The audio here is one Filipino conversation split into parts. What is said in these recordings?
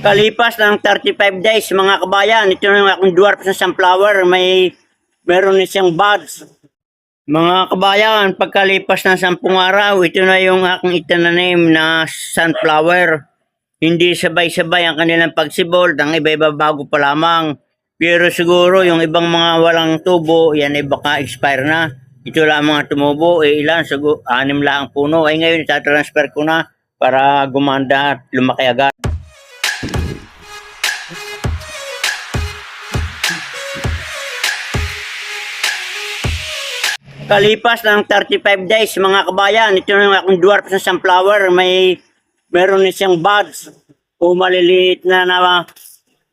Kalipas ng 35 days, mga kabayan, ito na yung akong dwarf na sunflower. May, meron na siyang buds. Mga kabayan, pagkalipas ng 10 araw, ito na yung aking itinanim na sunflower. Hindi sabay-sabay ang kanilang pagsibol, ang iba-iba bago pa lamang. Pero siguro yung ibang mga walang tubo, yan ay baka expire na. Ito lang ang tumubo, eh ilan, siguro, anim lang ang puno. Ay ngayon, itatransfer ko na para gumanda at lumaki agad. Kalipas ng 35 days, mga kabayan, ito na yung akong dwarf na sunflower. May, meron na siyang buds o maliliit na na,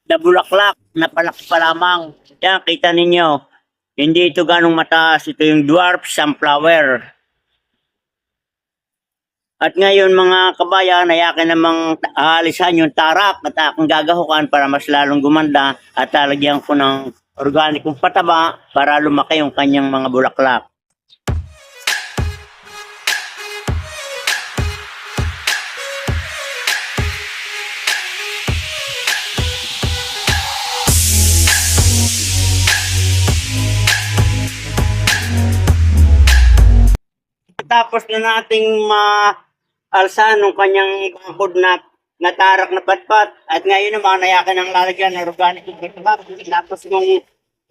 na bulaklak na palaki pa lamang. Yan, kita ninyo. Hindi ito ganong mataas. Ito yung dwarf sunflower. At ngayon mga kabayan, ay akin namang aalisan yung tarak at aking gagahukan para mas lalong gumanda at lalagyan ko ng organikong pataba para lumaki yung kanyang mga bulaklak. Tapos na nating ma-alsa nung kanyang bangkod na natarak na patpat. At ngayon naman, nayakin ang lalagyan ng organic pataba. Tapos nung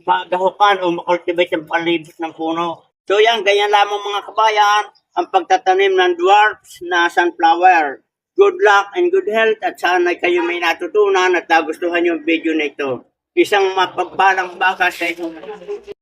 magahukan o makultivate ang palibot ng puno. So yan, ganyan lamang mga kabayan ang pagtatanim ng dwarfs na sunflower. Good luck and good health at sana kayo may natutunan at nagustuhan yung video na ito. Isang mapagpalang baka sa inyong